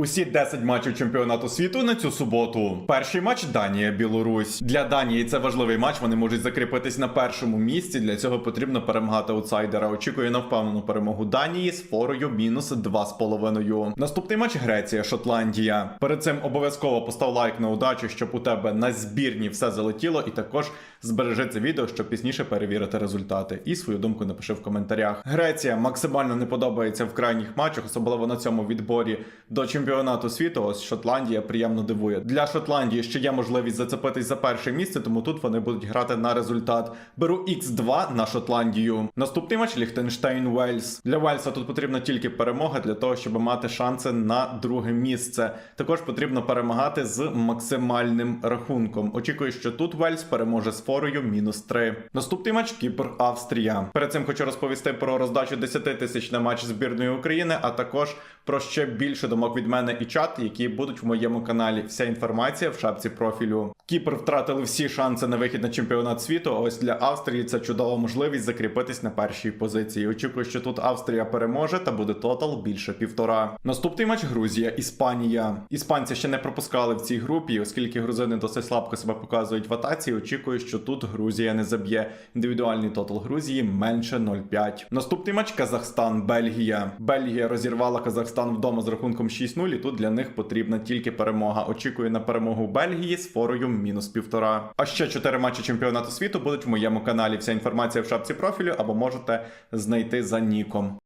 Усі 10 матчів чемпіонату світу на цю суботу. Перший матч Данія Білорусь. Для Данії це важливий матч. Вони можуть закріпитись на першому місці. Для цього потрібно перемагати аутсайдера. Очікую на впевнену перемогу Данії з форою мінус 2,5. Наступний матч Греція, Шотландія. Перед цим обов'язково постав лайк на удачу, щоб у тебе на збірні все залетіло, і також збережи це відео, щоб пізніше перевірити результати. І свою думку напиши в коментарях. Греція максимально не подобається в крайніх матчах, особливо на цьому відборі до чемпіонату світу. Ось Шотландія приємно дивує. Для Шотландії ще є можливість зацепитись за перше місце, тому тут вони будуть грати на результат. Беру X2 на Шотландію. Наступний матч Ліхтенштейн Уельс. Для Уельса тут потрібна тільки перемога для того, щоб мати шанси на друге місце. Також потрібно перемагати з максимальним рахунком. Очікую, що тут Уельс переможе з форою мінус 3. Наступний матч Кіпр Австрія. Перед цим хочу розповісти про роздачу 10 тисяч на матч збірної України, а також про ще більше думок від мене і чат, які будуть в моєму каналі. Вся інформація в шапці профілю. Кіпр втратили всі шанси на вихід на чемпіонат світу. а Ось для Австрії це чудова можливість закріпитись на першій позиції. Очікую, що тут Австрія переможе та буде тотал більше півтора. Наступний матч Грузія, Іспанія. Іспанці ще не пропускали в цій групі, оскільки грузини досить слабко себе показують в атаці. Очікую, що тут Грузія не заб'є. Індивідуальний тотал Грузії менше 0,5. Наступний матч Казахстан, Бельгія. Бельгія розірвала Казахстан вдома з рахунком 6-0, і тут для них потрібна тільки перемога. Очікую на перемогу Бельгії з форою мінус півтора. А ще чотири матчі чемпіонату світу будуть в моєму каналі. Вся інформація в шапці профілю або можете знайти за ніком.